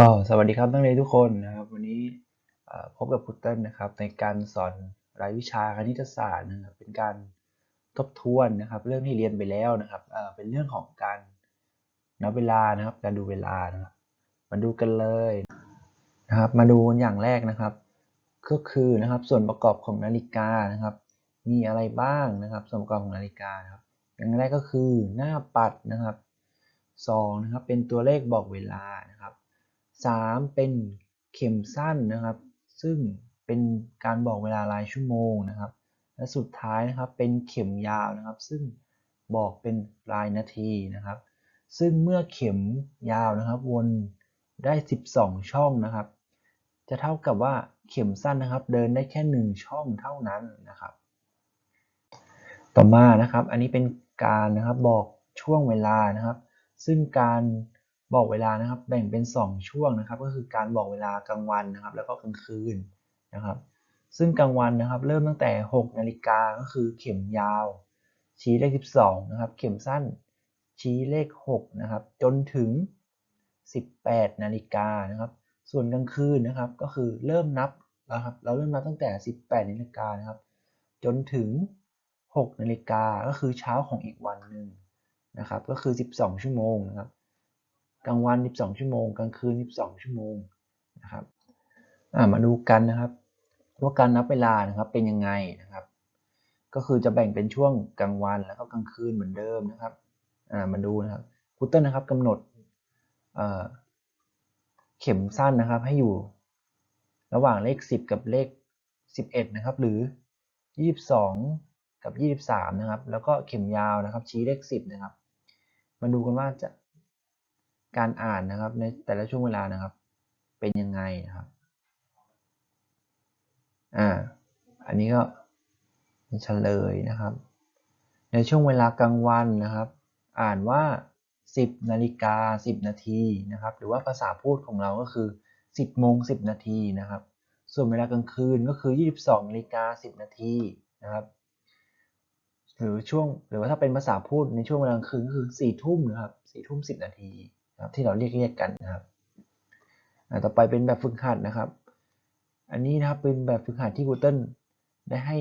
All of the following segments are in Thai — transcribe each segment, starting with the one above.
ก็สวัสดีครับนักเรียนทุกคนนะครับวันนี้พบกับพุตเติ้ลนะครับในการสอนรายวิชาคณิตศาสตร์นะครับเป็นการทบทวนนะครับ เรื่องที่เรียนไปแล้วนะครับเป็นเรื่องของการนับเวลานะครับ การดูเวลานะครับมาดูกันเลยนะครับ มาดูอย่างแรกนะครับ ก็คือนะครับส่วนประกอบของนาฬิกานะครับ มีอะไรบ้างนะครับ ส่วนประกอบของนาฬิกาครับ อย่างแรกก็คือหน้าปัดนะครับสองนะครับเป็นตัวเลขบอกเวลานะครับ 3 เป็นเข็มสั้นนะครับ ซึ่งเป็นการบอกเวลารายชั่วโมงนะครับ และสุดท้ายนะครับเป็นเข็มยาวนะครับ ซึ่งบอกเป็นรายนาทีนะครับ ซึ่งเมื่อเข็มยาวนะครับ วนได้ 12 ช่องนะครับ จะเท่ากับว่าเข็มสั้นนะครับ เดินได้แค่ 1 ช่องเท่านั้นนะครับ ต่อมานะครับ อันนี้เป็นการนะครับบอกช่วงเวลานะครับ ซึ่งการ บอกเวลานะครับ แบ่งเป็น 2 ช่วงนะครับ ก็คือการบอกเวลากลางวันนะครับ แล้วก็กลางคืนนะครับ ซึ่งกลางวันนะครับ เริ่มตั้งแต่ 6 นาฬิกาก็คือเข็มยาว ชี้เลข 12 นะครับ เข็มสั้นชี้เลข 6 นะครับ จนถึง 18 นาฬิกานะครับ ส่วนกลางคืนนะครับ ก็คือเริ่มนับนะครับ เราเริ่มนับตั้งแต่ 18 นาฬิกานะครับ จนถึง 6 นาฬิกาก็คือเช้าของอีกวันหนึ่งนะครับ ก็คือ 12 ชั่วโมงนะครับ กลางวัน 12 ชั่วโมง กลางคืน 12 ชั่วโมงนะครับมาดูกันนะครับว่าการนับเวลานะครับเป็นยังไงนะครับ ก็คือจะแบ่งเป็นช่วงกลางวันแล้วก็กลางคืนเหมือนเดิมนะครับมาดูนะครับคูเตอร์นะครับกำหนดเเข็มสั้นนะครับให้อยู่ระหว่างเลข 10 กับเลข 11 นะครับ หรือ 22 กับ 23 นะครับ แล้วก็เข็มยาวนะครับ ชี้เลข 10 นะครับ มาดูกันว่าจะ การอ่านนะครับ ในแต่ละช่วงเวลานะครับ เป็นยังไงนะครับอ่าอันนี้ก็เป็นเฉลยนะครับ ในช่วงเวลากลางวันนะครับ อ่านว่า 10นาฬิกา10 นาทีนะครับ หรือว่าภาษาพูดของเราก็คือ 10โมง10 นาทีนะครับ ส่วนเวลากลางคืนก็คือ 22นาฬิกา10 นาทีนะครับ หรือช่วงหรือว่าถ้าเป็นภาษาพูดในช่วงเวลากลางคืนก็คือ4ทุ่มนะครับ4ทุ่ม10 นาที นะครับ ที่เราเรียกเรียกกันนะครับต่อไปเป็นแบบฝึกหัดนะครับ อันนี้นะครับเป็นแบบฝึกหัดที่ Google ได้ให้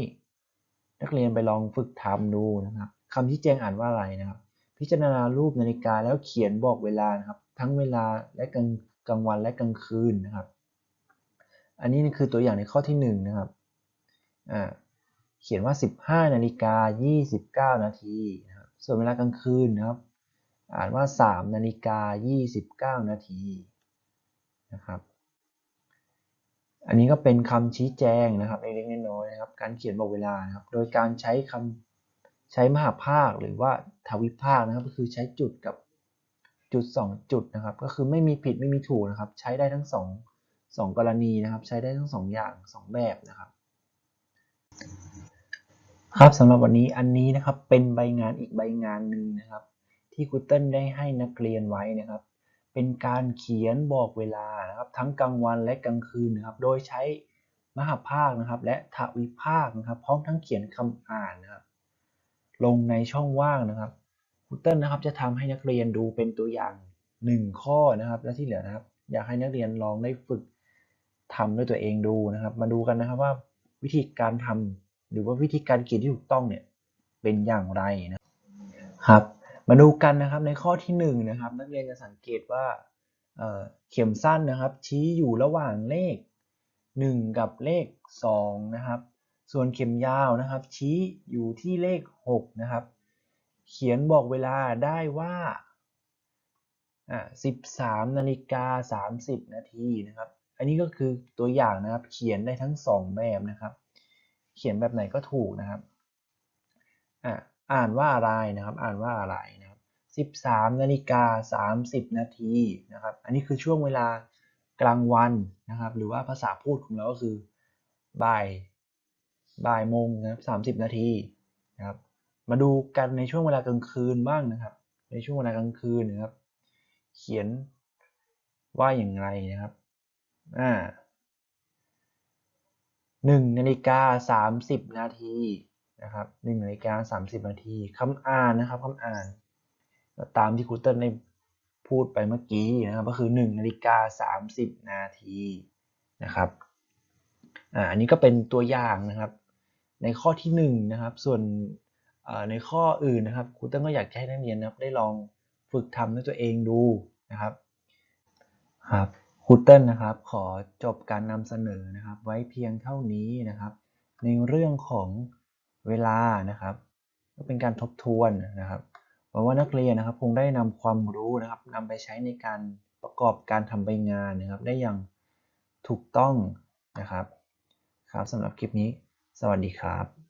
นักเรียนไปลองฝึกทำดูนะครับคำที่แจ้งอ่านว่าอะไรนะครับ พิจารณารูปนาฬิกาแล้วเขียนบอกเวลานะครับ ทั้งเวลาและกลางกลางวันและกลางคืนนะครับ อันนี้คือตัวอย่างในข้อที่1นะครับอ่าเขียนว่า 15นาฬิกา29 นาทีนะครับส่วนเวลากลางคืนนะครับ อ่านว่า 3 นาฬิกา 29 นาทีนะครับ อันนี้ก็เป็นคำชี้แจงนะครับเล็กๆน้อยๆนะครับ การเขียนบอกเวลานะครับ โดยการใช้คำใช้มหาภาคหรือว่าทวิภาคนะครับ ก็คือใช้จุดกับจุด 2 จุดนะครับ ก็คือไม่มีผิดไม่มีถูกนะครับ ใช้ได้ทั้ง 2 2 กรณีนะครับ ใช้ได้ทั้ง 2 อย่าง 2 แบบนะครับครับสำหรับวันนี้อันนี้นะครับเป็นใบงานอีกใบงานหนึ่งนะครับ ที่ครูเติ้ลได้ให้นักเรียนไว้นะครับ เป็นการเขียนบอกเวลานะครับทั้งกลางวันและกลางคืนนะครับโดยใช้มหาภาคนะครับ และทวิภาคนะครับ พร้อมทั้งเขียนคำอ่านนะครับ ลงในช่องว่างนะครับครูเติ้ลนะครับจะทำให้นักเรียนดูเป็นตัวอย่าง 1 ข้อนะครับ และที่เหลือนะครับ อยากให้นักเรียนลองได้ฝึกทำด้วยตัวเองดูนะครับ มาดูกันนะครับว่าวิธีการทำหรือว่าวิธีการเขียนที่ถูกต้องเนี่ยเป็นอย่างไรนะครับ มาดูกันนะครับในข้อที่1นนะครับ นักเรียนจะสังเกตว่าเเข็มสั้นนะครับ ชี้อยู่ระหว่างเลข 1 กับเลข2นะครับ ส่วนเข็มยาวนะครับ ชี้อยู่ที่เลข6นะครับ เขียนบอกเวลาได้ว่าอ่า13นาฬิกา30 นาทีนะครับ อันนี้ก็คือตัวอย่างนะครับ เขียนได้ทั้ง 2 แบบนะครับ เขียนแบบไหนก็ถูกนะครับอ่า อ่านว่าอะไรนะครับ อ่านว่าอะไรนะครับ 13นาฬิกา30 นาทีนะครับ อันนี้คือช่วงเวลากลางวันนะครับ หรือว่าภาษาพูดของเราก็คือบ่ายบ่ายโมงนะครับ30 นาทีนะครับ มาดูกันในช่วงเวลากลางคืนบ้างนะครับ ในช่วงเวลากลางคืนนะครับ เขียนว่าอย่างไรนะครับ อ่าหนึ่งนาฬิกาสามสิบนาที นะครับหนึ่งนาฬิกาสามสิบนาทีคำอ่านนะครับคำอ่าน ตามที่ครูเติ้ลได้พูดไปเมื่อกี้นะครับก็คือ1นาฬิกา30นาทีนะครับอ่าอันนี้ก็เป็นตัวอย่างนะครับ ในข้อที่1นะครับ ส่วนในข้ออื่นนะครับครูเต้นก็อยากให้นักเรียนนะครับได้ลองฝึกทำด้วยตัวเองดูนะครับครับครูเต้นนะครับขอจบการนำเสนอนะครับ ไว้เพียงเท่านี้นะครับ ในเรื่องของ เวลานะครับก็เป็นการทบทวนนะครับหวังว่านักเรียนนะครับคงได้นำความรู้นะครับนำไปใช้ในการประกอบการทำใบงานนะครับ ได้อย่างถูกต้องนะครับ ครับสำหรับคลิปนี้ สวัสดีครับ